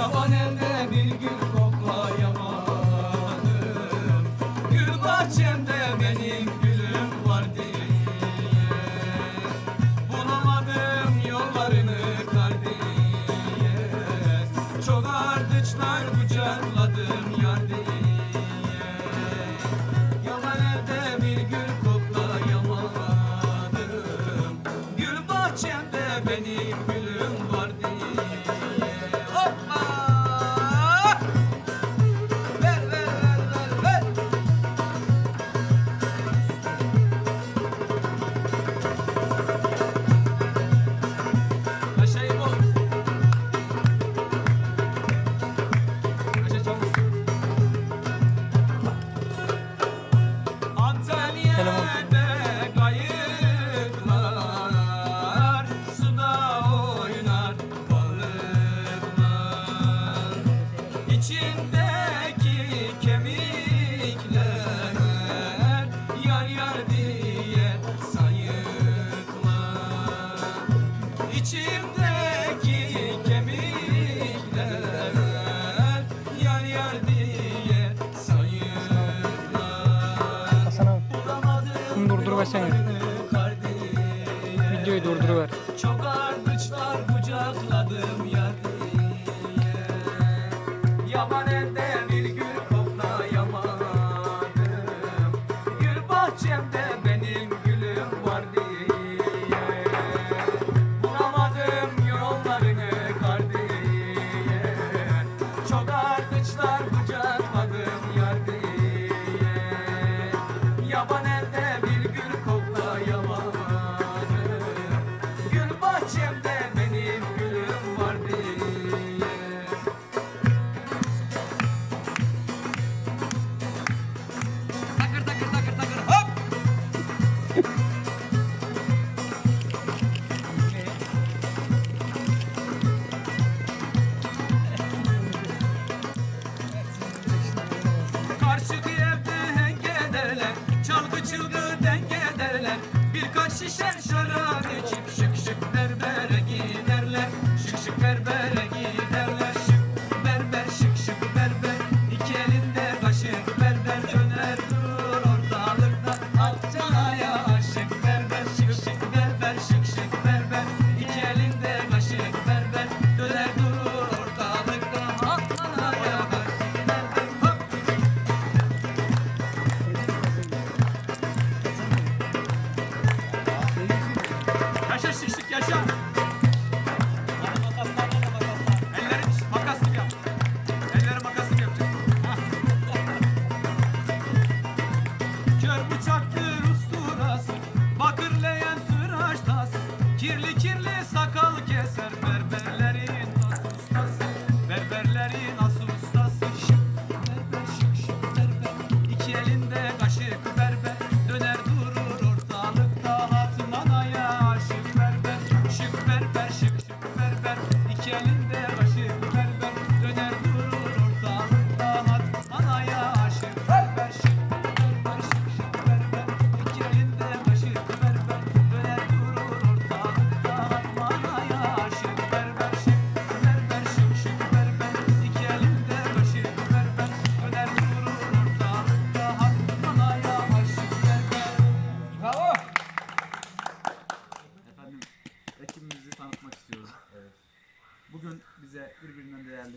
Yaban elde Durduruversene. Videoyu durduruver. Çok ardıçlar would you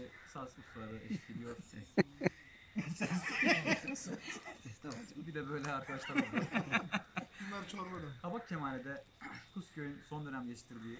beni saz ustaları eşliyor. bir de böyle arkadaşlar var. Bunlar çorbada. Kabak Kemane'de Kusköy'ün son dönem geçirdiği